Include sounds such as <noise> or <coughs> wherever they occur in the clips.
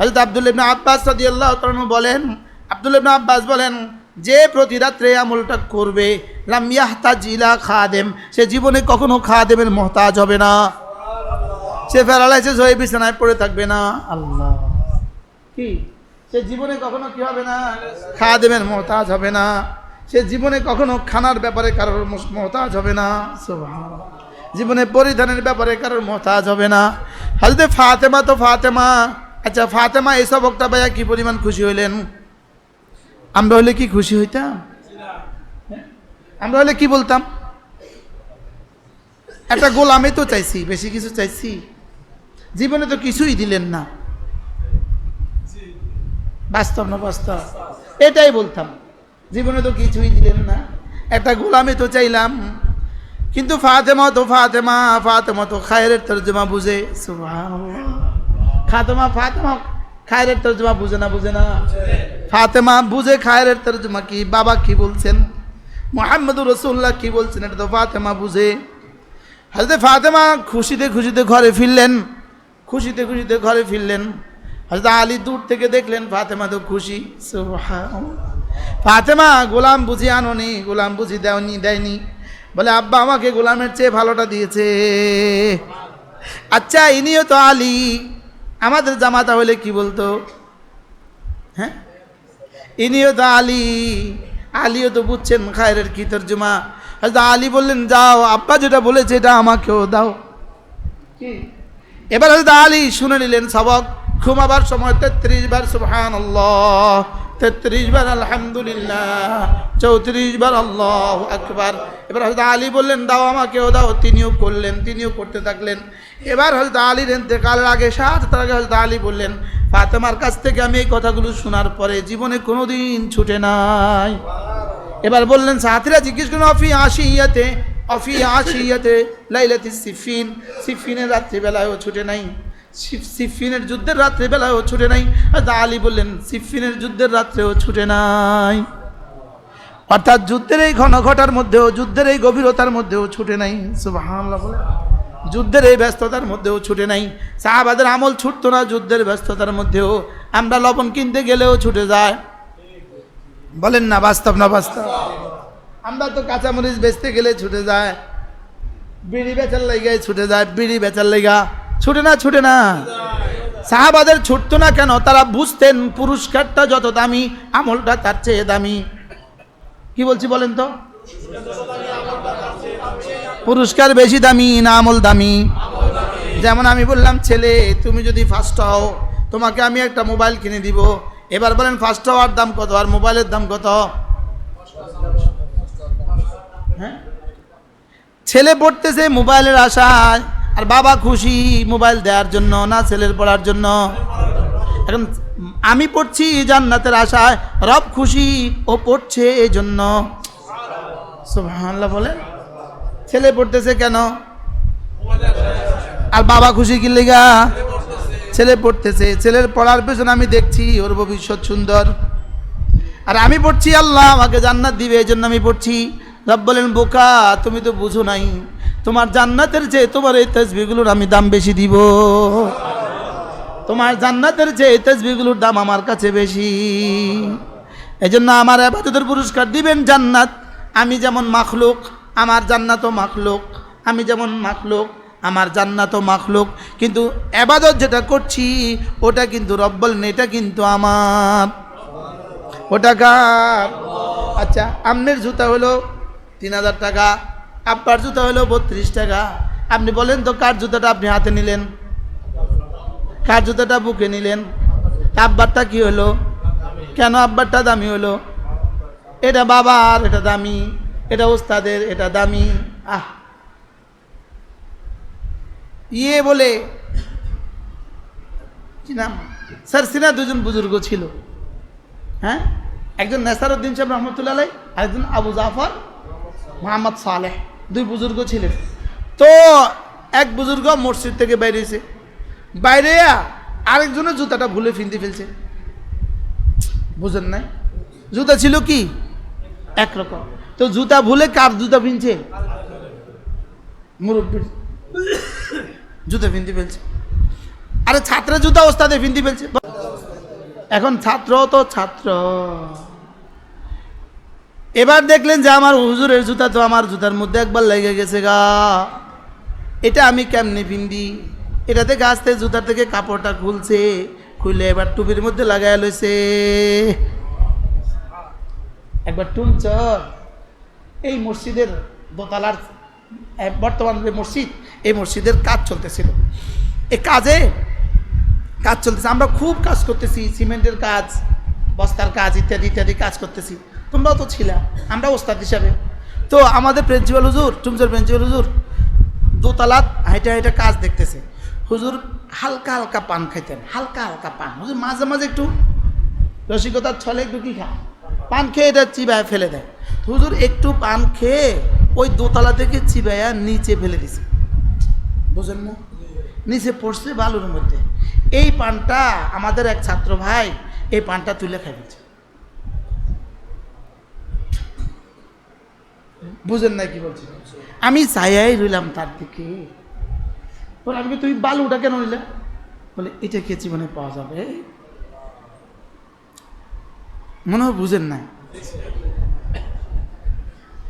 হজরত আব্দুল ইবনা আব্বাস রাদিয়াল্লাহু তাআলা বলেন আব্দুল ইবনা আব্বাস বলেন যে প্রতি রাত্রে আমলটা করবে লাম ইয়াহতাজ ইলা খাদেম সে জীবনে কখনো খাদেমের মহতাজ হবে না। সে প্যারালাইসিস হয়ে বিছানায় পড়ে থাকবে না। আল্লাহ। কি? সে জীবনে কখনো কি হবে না? খাদেমের মহতাজ হবে না। সে জীবনে কখনো খানার ব্যাপারে কারোর মহতাজ হবে না। সুবহানাল্লাহ। জীবনে পরিধানের ব্যাপারে কারোর মহতাজ হবে না। হাজতে ফাতেমা তো ফাতেমা। আচ্ছা ফাতেমা এই সবকটা ভাইয়া কি পরিমাণ খুশি হইলেন? আমরা হলে কি খুশি হইতাম? আমরা হলে কি বলতাম? একটা গোলামে তো চাইছি, বেশি কিছু চাইছি। জীবনে তো কিছুই দিলেন না। বাস্তব না বাস্তব? এটাই বলতাম। জীবনে তো কিছুই দিলেন না। একটা গোলামে তো চাইলাম। কিন্তু ফাতেমা তো ফাতেমা ফাতেমা তো খায়রের তর্জমা বুঝে। সুবহানাল্লাহ। খাতেমা ফাতেমা খায়রের তর্জমা বুঝে না বুঝে না। ফাতেমা বুঝে খায়রের তর্জমা কি, বাবা কি বলছেন? মোহাম্মদুর রসুল্লাহ কি বলছেন? এটা তো ফাতেমা বুঝে। হাজরত ফাতেমা খুশিতে খুশিতে ঘরে ফিরলেন। খুশিতে খুশিতে ঘরে ফিরলেন। হজরত আলী দূর থেকে দেখলেন ফাতেমা তো খুশি। ফাতেমা গোলাম বুঝি আনোনি, গোলাম বুঝি দেওনি, দেয়নি। বলে, আব্বা, আমাকে গোলামের চেয়ে ভালোটা দিয়েছে। আচ্ছা ইনিও তো আলী। আমাদের জামাতা হলে কি বলতো? হ্যাঁ? ইনিও তো আলী আলীও তো বুঝছেন খায়রের কি তর্জমা। হয়তো আলী বললেন যাও আব্বা যেটা বলেছে এটা আমাকেও দাও। কি? এবার হয়তো আলী শুনে নিলেন সবক ঘুমাবার সময় তেত্রিশ বার সুবহান তেত্রিশ বার আলহামদুলিল্লাহ চৌত্রিশ বার আল্লাহ আকবার। এবার হয়তো আলী বললেন, দাও আমাকেও দাও। তিনিও করলেন, তিনিও করতে থাকলেন। এবার হয়তো আলীর এতেকালের আগে, সাত তার আগে হয়তো আলী বললেন, ফাতেমার কাছ থেকে আমি এই কথাগুলো শোনার পরে জীবনে কোনো দিন ছুটে নাই। এবার বললেন সাথীরা জিজ্ঞেস করুন অফি আশিয়াতে অফি আশিয়াতে লাইলাতি সিফিন? সিফিনের রাত্রিবেলায়ও ছুটে নাই। সিফিনের যুদ্ধের রাত্রিবেলায়ও ছুটে নাই। আলী বললেন, সিফিনের যুদ্ধের রাত্রেও ছুটে নাই। অর্থাৎ যুদ্ধের এই ঘন ঘটার মধ্যেও, যুদ্ধের এই গভীরতার মধ্যেও ছুটে নাই। যুদ্ধের এই ব্যস্ততার মধ্যেও ছুটে নাই। সাহাবাদের আমল ছুটতো না, যুদ্ধের ব্যস্ততার মধ্যেও। আমরা লবণ কিনতে গেলেও ছুটে যায়। বলেন না, বাস্তব না বাস্তব? আমরা তো কাঁচামরিচ বেচতে গেলে ছুটে যায়। বিড়ি বেচার লেগায় ছুটে যায়, বিড়ি বেচার লেগা ছুটে না ছুটে না। সাহাবাদের ছুটতো না কেন? তারা বুঝতেন পুরস্কারটা যত দামি, আমলটা তার চেয়ে দামি। কি বলছি বলেন তো? পুরস্কার বেশি দামি না আমল দামি? যেমন আমি বললাম, ছেলে, তুমি যদি ফার্স্ট হও, তোমাকে আমি একটা মোবাইল কিনে দিব। এবার বলেন ফার্স্ট হওয়ার দাম কত আর মোবাইলের দাম কত? হ্যাঁ? ছেলে পড়তেছে মোবাইলের আশায়, আর বাবা খুশি মোবাইল দেওয়ার জন্য না ছেলের পড়ার জন্য? এখন আমি পড়ছি জান্নাতের আশায়, রব খুশি ও পড়ছে এই জন্য বলে? ছেলে পড়তেছে কেন? আর বাবা খুশি কি লেগা? ছেলে পড়তেছে। ছেলের পড়ার পেছনে আমি দেখছি ওর ভবিষ্যৎ সুন্দর। আর আমি পড়ছি, আল্লাহ আমাকে জান্নাত দিবে এই জন্য আমি পড়ছি। রব বলেন, বোকা, তুমি তো বুঝো নাই। তোমার জান্নাতের চেয়ে তোমার এই তসবিগুলোর আমি দাম বেশি দিব। তোমার জান্নাতের চেয়ে এই তসবিগুলোর দাম আমার কাছে বেশি। এই জন্য আমার আবাদতের পুরস্কার দিবেন জান্নাত। আমি যেমন মাখলুক, আমার জান্নাতও মাখলুক। আমি যেমন মাখলুক, আমার জান্নাতও মাখলুক। কিন্তু আবাদত যেটা করছি, ওটা কিন্তু রব্বল এটা কিন্তু আমার। ওটা কার? আচ্ছা আমনের জুতা হলো তিন হাজার টাকা, আব্বার জুতা হলো বত্রিশ টাকা। আপনি বলেন তো কার জুতাটা আপনি হাতে নিলেন? জুতাটা বুকে নিলেন? আব্বারটা কি হলো? কেন আব্বারটা দামি হলো? এটা বাবার, এটা দামি। এটা ওস্তাদের, এটা দামি। আহ। ইয়ে বলে স্যার, সিনা দুজন বুজুর্গ ছিল। হ্যাঁ? একজন নেসারউদ্দিন সাহেব রহমতুল্লাহ আরেকজন আবু জাফর মোহাম্মদ সালেহ। দুই বুজুর্গ ছিলেন। তো, এক বুজুর্গ মসজিদ থেকে বাইরেছে বাইরে আরেকজনের জুতাটা ভুলে ফিনতে ফেলছে। বুঝেন নাই? জুতা ছিল কি? একরকম। তো জুতা ভুলে কার জুতা ফিনছে? মুরব্বীর। জুতা ফিনতে ফেলছে। আরে ছাত্রের জুতা ওস্তাদে ফিনতে ফেলছে। এখন ছাত্র তো ছাত্র। এবার দেখলেন যে আমার হুজুরের জুতা তো আমার জুতার মধ্যে একবার লেগে গেছে গা। এটা আমি কেমনে পিন্দি এটাতে গাছ থেকে জুতার থেকে কাপড়টা খুলছে, খুলে এবার টুপির মধ্যে লাগাই লইছে। একবার টুনচ এই মসজিদের দোতলার বর্তমান যে মসজিদ, এই মসজিদের কাজ চলতেছিল। এই কাজে কাজ চলতেছে। আমরা খুব কাজ করতেছি, সিমেন্টের কাজ, বস্তার কাজ ইত্যাদি ইত্যাদি কাজ করতেছি। তোমরাও তো ছিলা, আমরা ওস্তাদ হিসাবে। তো আমাদের প্রিন্সিপাল হুজুর টুমচের প্রিন্সিপাল হুজুর দোতলাত হাইটা হাইটা কাজ দেখতেছে। হুজুর হালকা হালকা পান খাইতেন, হালকা হালকা পান। হুজুর মাঝে মাঝে একটু রসিকতার ছলে একটু কি খা পান খেয়ে এটা চিবায় ফেলে দেয়। হুজুর একটু পান খেয়ে ওই দোতলা থেকে চিবাইয়া নিচে ফেলে দিছে। বুঝেন না? নিচে পড়ছে বালুর মধ্যে। এই পানটা আমাদের এক ছাত্র ভাই এই পানটা তুলে খাই ফেলছে বুঝেন না কি বলছি? আমি চাইয়াই রইলাম তার দিকে। আমি তুই বালুটা কেন নিলে? বলে, এটা কে জীবনে পাওয়া যাবে? মনে হয় বুঝেন না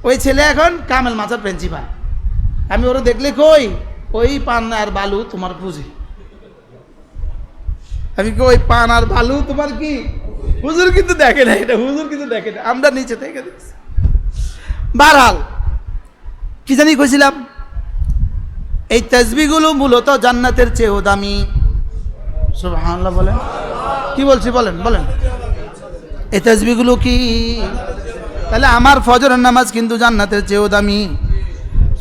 ওই ছেলে এখন কামেল মাথার প্রিন্সিপাল আমি ওরা দেখলে কই, ওই পান আর বালু তোমার পুঁজি। আমি কি ওই পান আর বালু তোমার কি? হুজুর কিন্তু দেখে না এটা, হুজুর কিন্তু দেখে না আমরা নিচে থেকে দেখছি। বারহাল, কি জানি কইছিলাম? এই তসবিগুলো মূলত জান্নাতের চেয়েও দামি। সুবহানাল্লাহ, বলেন। কি বলছি, বলেন বলেন। এই তসবিগুলো কি? তাহলে আমার ফজরের নামাজ কিন্তু জান্নাতের চেয়েও দামি।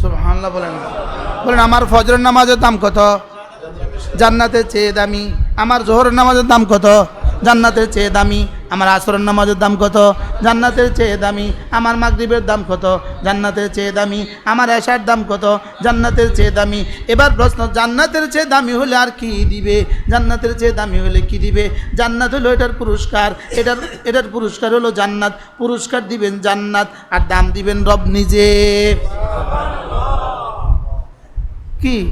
সুবহানাল্লাহ, বলেন। বলেন, আমার ফজরের নামাজের দাম কত? জান্নাতের চেয়ে দামি। আমার জোহরের নামাজের দাম কত? জান্নাতের চেয়ে দামি, আমার আসরের নামাজের দাম কত? জান্নাতের চেয়ে দামি, আমার মাগরিবের দাম কত? জান্নাতের চেয়ে দামি, আমার এশার দাম কত? জান্নাতের চেয়ে দামি, এবার প্রশ্ন, জান্নাতের চেয়ে দামি হলে আর কি দিবে? জান্নাতের চেয়ে দামি হলে কি দিবে? জান্নাত হলো এটার পুরস্কার, এটার এটার পুরস্কার হলো জান্নাত, পুরস্কার দিবেন জান্নাত, আর দাম দিবেন রব নিজে। কি?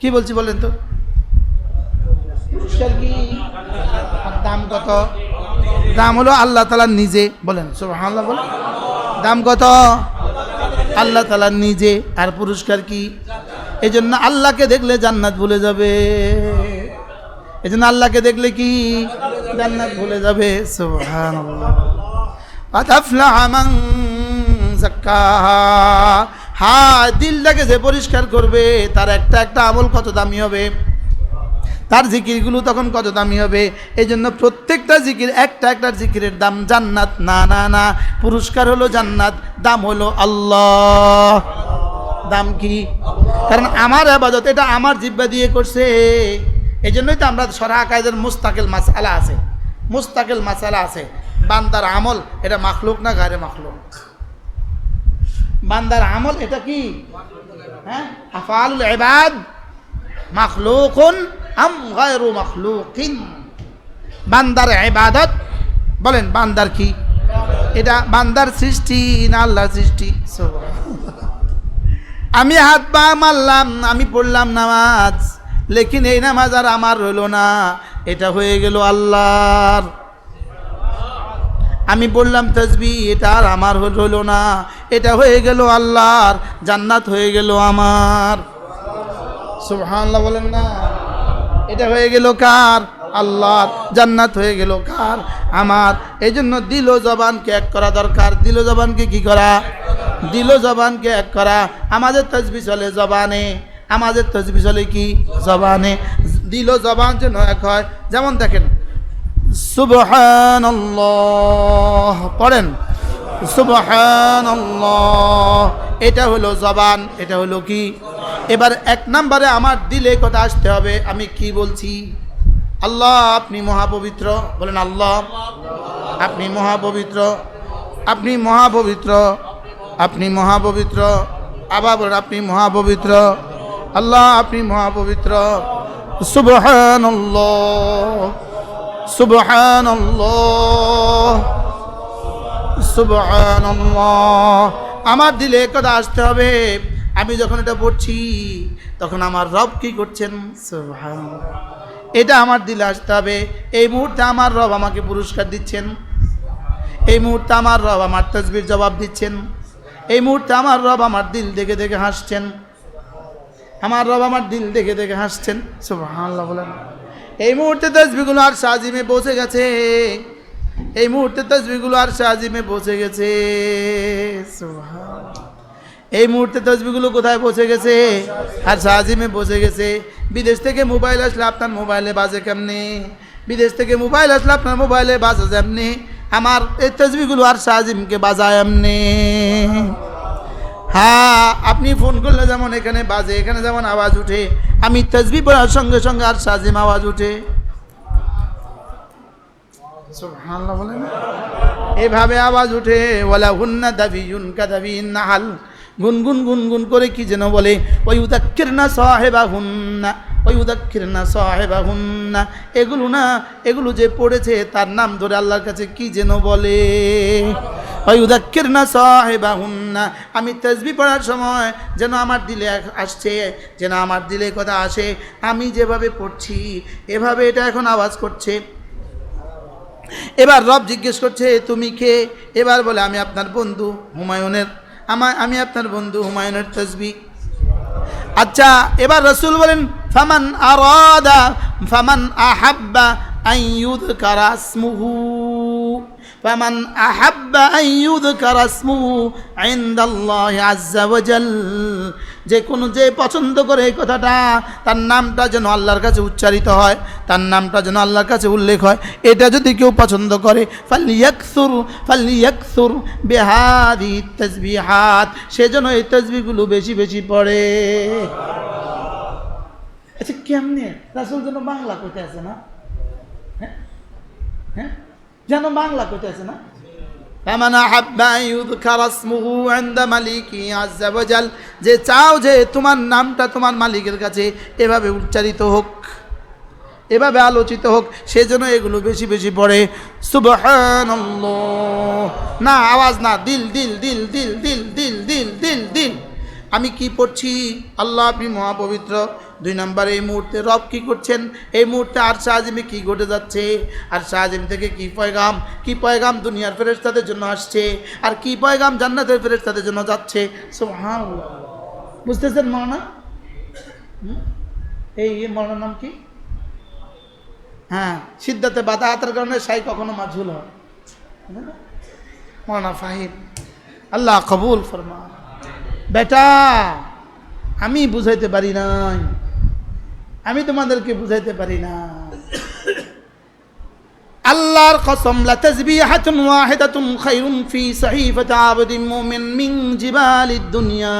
কি বলছি বলেন তো? পুরস্কার কি? দাম কত? দাম হলো আল্লাহ তালা নিজে, বলেন সুবাহ বলেন। দাম কত? আল্লাহ তালা নিজে, আর পুরস্কার কি? এই জন্য আল্লাহকে দেখলে জান্নাত ভুলে যাবে। এই জন্য আল্লাহকে দেখলে কি? জান্নাত ভুলে যাবে হা হ্যাঁ, দিলটাকে যে পরিষ্কার করবে, তার একটা একটা আমল কত দামি হবে? তার জিকিরগুলো তখন কত দামি হবে? এই জন্য প্রত্যেকটা জিকির, একটা একটা জিকিরের দাম জান্নাত। না না না, পুরস্কার হলো জান্নাত, দাম হলো আল্লাহ। দাম কি? কারণ আমার আবাদত, এটা আমার জিব্বা দিয়ে করছে। এই জন্যই তো আমরা সরা কায়দের মুস্তাকিল মাসালা আছে। মুস্তাকিল মাসালা আছে। বান্দার আমল, এটা মাখলুক না গারে মাখলুক? বান্দার আমল এটা কি? হ্যাঁ? আফালুল ইবাদ মাখলুকুন আম গায়রু মাখলুকিন। বান্দার ইবাদত বলেন বান্দার কি? এটা বান্দার সৃষ্টি না আল্লাহর সৃষ্টি। আমি হাত পা মারলাম আমি পড়লাম নামাজ লেকিন এই নামাজ আর আমার হইল না এটা হয়ে গেল আল্লাহর। আমি বললাম তসবি এটা আর আমার হলো না এটা হয়ে গেল আল্লাহর জান্নাত হয়ে গেল আমার। সুবহানাল্লাহ বলেন না। এটা হয়ে গেল কার? আল্লাহর। জান্নাত হয়ে গেল কার? আমার। এই জন্য দিল জবানকে এক করা দরকার। দিল জবানকে কি করা? দিল জবানকে এক করা। আমাদের তসবি চলে জবানে। আমাদের তসবি চলে কি? জবানে। দিল জবান যেন এক হয়। যেমন দেখেন সুবহান পড়েন সুবহান এটা হলো জবান, এটা হলো কি? এবার এক নম্বরে আমার দিলে কথা আসতে হবে, আমি কি বলছি? আল্লাহ, আপনি মহাপবিত্র। বলেন, আল্লাহ, আপনি মহাপবিত্র। আপনি মহাপবিত্র। আপনি মহাপবিত্র। আবার বলেন, আপনি মহাপবিত্র। আল্লাহ, আপনি মহাপবিত্র। সুবহান সুবহান সুবহান আমার দিলে কথা আসতে হবে। আমি যখন এটা পড়ছি তখন আমার রব কি করছেন? এটা আমার দিলে আসতে হবে। এই মুহূর্তে আমার রব আমাকে পুরস্কার দিচ্ছেন। এই মুহূর্তে আমার রব আমার তসবির জবাব দিচ্ছেন। এই মুহূর্তে আমার রব আমার দিল দেখে দেখে হাসছেন। আমার রব আমার দিল দেখে দেখে হাসছেন। সুবহানাল্লাহ বলেন। এই মুহূর্তে তসবিগুলো আর সাজিমে পৌঁছে গেছে। এই মুহূর্তে তসবিগুলো আর সাজিমে পৌঁছে গেছে। সুবহানাল্লাহ। এই মুহূর্তে তসবিগুলো কোথায় পৌঁছে গেছে? আর সাজিমে পৌঁছে গেছে। বিদেশ থেকে মোবাইল আসলে আপনার মোবাইলে বাজে কেমনি? বিদেশ থেকে মোবাইল আসলে আপনার মোবাইলে বাজে যেমনি? আমার এই তসবিগুলো আর সাজিমকে বাজায় এমনি? হ্যাঁ আপনি ফোন করলে যেমন এখানে বাজে, এখানে যেমন আওয়াজ উঠে, আমি তসবি পড়ার সঙ্গে সঙ্গে আর সাজিম আওয়াজ উঠে। এভাবে আওয়াজ উঠে ওয়ালা হুন্না দাবি কা দাবি নাহাল। গুনগুন গুনগুন করে কি যেন বলে? ওই উদাক্ষির না সাহেবা হুন্না ওই উদাক্ষির না সাহেবা হুন্না এগুলো না, এগুলো যে পড়েছে তার নাম ধরে আল্লাহর কাছে কি যেন বলে? ওই উদাক্ষির না সাহেবা হুন্না আমি তেজবি পড়ার সময় যেন আমার দিলে আসছে, যেন আমার দিলে কথা আসে, আমি যেভাবে পড়ছি, এভাবে এটা এখন আওয়াজ করছে। এবার রব জিজ্ঞেস করছে, তুমি কে? এবার বলে, আমি আপনার বন্ধু হুমায়ুনের। আমার আমি আপনার বন্ধু হুমায়ুনের তসবি আচ্ছা এবার রসুল বলেন, ফামান আরাদা, ফামান আহাব্বা আইয়ুদ কারাসমুহু ফামান আহাব্বা আইয়ুদ কারাসমুহু ইনদাল্লাহি আজ্জা ওয়াজাল যে কোনো যে পছন্দ করে এই কথাটা, তার নামটা যেন আল্লাহর কাছে উচ্চারিত হয়, তার নামটা যেন আল্লাহর কাছে উল্লেখ হয়, এটা যদি কেউ পছন্দ করে, ফালিয়াকসুর ফালিয়াকসুর বেহাদি তসবিহাত সেজন্য এই তসবিগুলো বেশি বেশি পড়ে। আচ্ছা কেমনে? রাসুল যেন বাংলা কইতে আছে না? হ্যাঁ? হ্যাঁ? যেন বাংলা কইতে আছে না فمن أحب أن يذكر اسمه عند مليكه عز وجل যে চাও যে তোমার নামটা তোমার মালিকের কাছে এভাবে উচ্চারিত হোক এভাবে আলোচিত হোক সেজন্য এগুলো বেশি বেশি পড়ে সুবহানাল্লাহ না আওয়াজ না দিল দিল দিল দিল দিল দিল দিল দিল দিল আমি কি পড়ছি আল্লাহ আপনি মহাপবিত্র দুই নম্বরে, এই মুহূর্তে রব কি করছেন? এই মুহূর্তে আর শাহজিমে কি ঘটে যাচ্ছে? আর শাহজিম থেকে কি পয়গাম? কি পয়গাম দুনিয়ার ফেরেস্তাদের জন্য আসছে? আর কি পয়গাম জান্নাতের ফেরেস্তাদের জন্য যাচ্ছে? সুবহানাল্লাহ। বুঝতেছেন মৌলানা? এই মৌলানার নাম কি? হ্যাঁ সিদ্ধাতে বাধা হাতের কারণে সাই কখনো মাঝুল হয় মৌলানা ফাহিম, আল্লাহ কবুল ফরমা বেটা, আমি বুঝাইতে পারি নাই। আমি তোমাদেরকে বুঝাইতে পারি না। <coughs> আল্লাহর কসম, লা তাসবিহাতুন ওয়াহিদাতুন খায়রুন ফি সাহিফাতি আবদিন মুমিন মিন জিবালিদ দুনিয়া।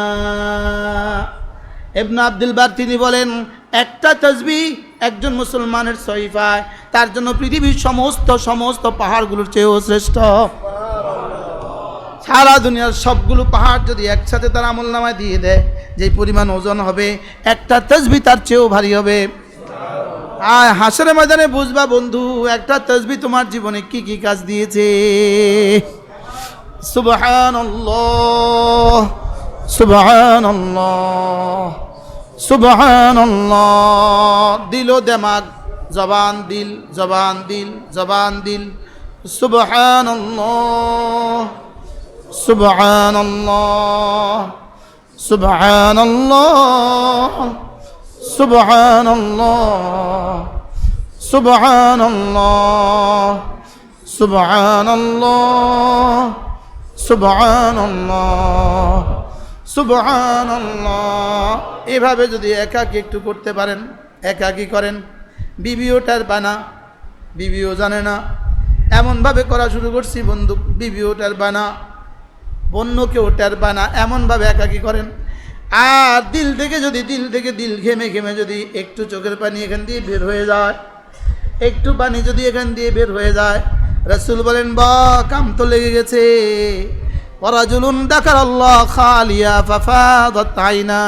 ইবনে আব্দুল বার তিনি বলেন, একটা তসবি একজন মুসলমানের সহিফায়, তার জন্য পৃথিবীর সমস্ত সমস্ত পাহাড়গুলোর চেয়েও শ্রেষ্ঠ। সারা দুনিয়ার সবগুলো পাহাড় যদি একসাথে তার আমল নামায় দিয়ে দেয় যে পরিমাণ ওজন হবে, একটা তসবি তার চেয়েও ভারী হবে। আর হাসের ময়দানে বুঝবা বন্ধু, একটা তসবি তোমার জীবনে কি কি কাজ দিয়েছে? সুবহান দিল দেমাগ, জবান দিল জবান দিল জবান দিল। সুবহান سبحان الله سبحان الله سبحان الله سبحان الله سبحان الله سبحان الله সুবহান এভাবে যদি একাকি একটু করতে পারেন একাকি করেন বিবিওটার বানা বিবিও জানে না এমনভাবে করা শুরু করছি বন্ধু বিবিওটার বানা অন্যকে ওটার বানা এমনভাবে একাকি করেন। আর দিল থেকে যদি, দিল থেকে দিল ঘেমে ঘেমে যদি একটু চোখের পানি এখান দিয়ে বের হয়ে যায়, একটু পানি যদি এখান দিয়ে বের হয়ে যায়, রসুল বলেন, ব, কাম তো লেগে গেছে। ওরাজুলুন দেখার আল্লাহ খালিয়া ফাফা তাই দত্তাইনা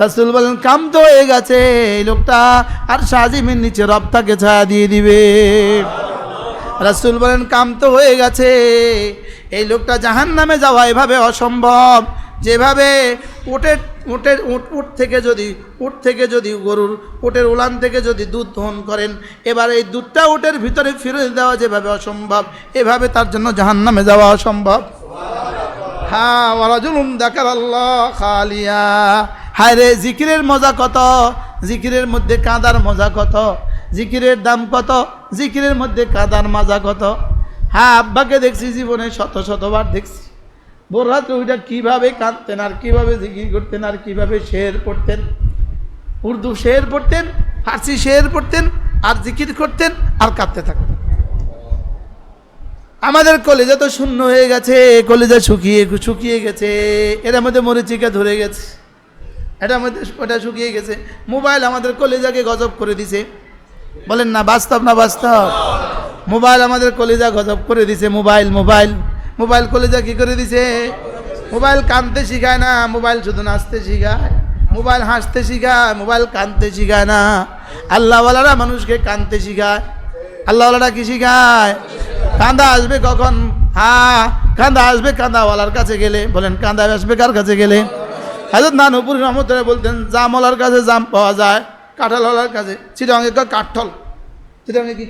রাসুল বলেন, কাম তো হয়ে গেছে, এই লোকটা আর সাজিমের নিচে রবটাকে ছায়া দিয়ে দিবে। রাসুল বলেন, কাম তো হয়ে গেছে এই লোকটা জাহান নামে যাওয়া এভাবে অসম্ভব। যেভাবে উটের উটের উট উট থেকে যদি, উট থেকে যদি গরুর, উটের উলান থেকে যদি দুধ দহন করেন, এবার এই দুধটা উটের ভিতরে ফিরে দেওয়া যেভাবে অসম্ভব, এভাবে তার জন্য জাহান্নামে যাওয়া অসম্ভব। হ্যাঁ ওরাজুলুম দেখার আল্লাহ খালিয়া। হায় রে, জিকিরের মজা কত? জিকিরের মধ্যে কাঁদার মজা কত? জিকিরের দাম কত? জিকিরের মধ্যে কাঁদার মাজা কত? হ্যাঁ আব্বাকে দেখছি জীবনে শত শতবার দেখছি। ভোর রাত্রে ওইটা কীভাবে কাঁদতেন, আর কীভাবে জিকির করতেন, আর কীভাবে শের পড়তেন। উর্দু শের পড়তেন, ফার্সি শের পড়তেন, আর জিকির করতেন, আর কাঁদতে থাকতেন। আমাদের কলেজা তো শূন্য হয়ে গেছে, কলেজা শুকিয়ে শুকিয়ে গেছে, এটার মধ্যে মরিচিকা ধরে গেছে। এটার মধ্যে ওটা শুকিয়ে গেছে। মোবাইল আমাদের কলেজাকে গজব করে দিছে। বলেন না, বাস্তব না বাস্তব? মোবাইল আমাদের কলেজা গজব করে দিছে, মোবাইল মোবাইল। মোবাইল কলেজা কি করে দিছে? মোবাইল কানতে শিখায় না, মোবাইল শুধু নাচতে শিখায়। মোবাইল হাসতে শিখায়, মোবাইল কানতে শিখায় না। আল্লাহওয়ালারা মানুষকে কানতে শিখায়। আল্লাহওয়ালারা কি শিখায়? কান্দা আসবে কখন? হ্যাঁ কান্দা আসবে কান্দাওয়ালার কাছে গেলে। বলেন, কান্দা আসবে কার কাছে গেলে? হাজর নানুপুর রহমতুল্লাহ বলতেন, জামওয়ালার কাছে জাম পাওয়া যায়, কাঁঠালওয়ালার কাছে। চিটাঙ্গে কয়, কাঠল। চিটাঙ্গে কি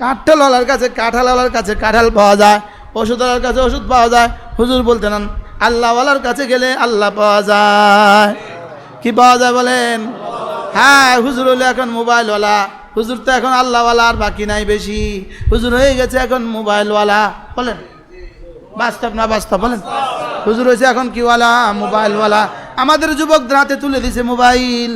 কাঠলওয়ালার কাছে কাঁঠালওয়ালার কাছে কাঁঠাল পাওয়া যায়, ওষুধওয়ালার কাছে ওষুধ পাওয়া যায়। হুজুর বলতেন, আল্লাহওয়ালার কাছে গেলে আল্লাহ পাওয়া যায়। কি পাওয়া যায় বলেন? হ্যাঁ হুজুর হলে এখন মোবাইলওয়ালা। হুজুর তো এখন আল্লাহওয়ালা আর বাকি নাই বেশি। হুজুর হয়ে গেছে এখন মোবাইলওয়ালা। বলেন, বাস্তব না বাস্তব বলেন? হুজুর হয়েছে এখন কিওয়ালা? মোবাইলওয়ালা। আমাদের যুবকদের হাতে তুলে দিছে মোবাইল।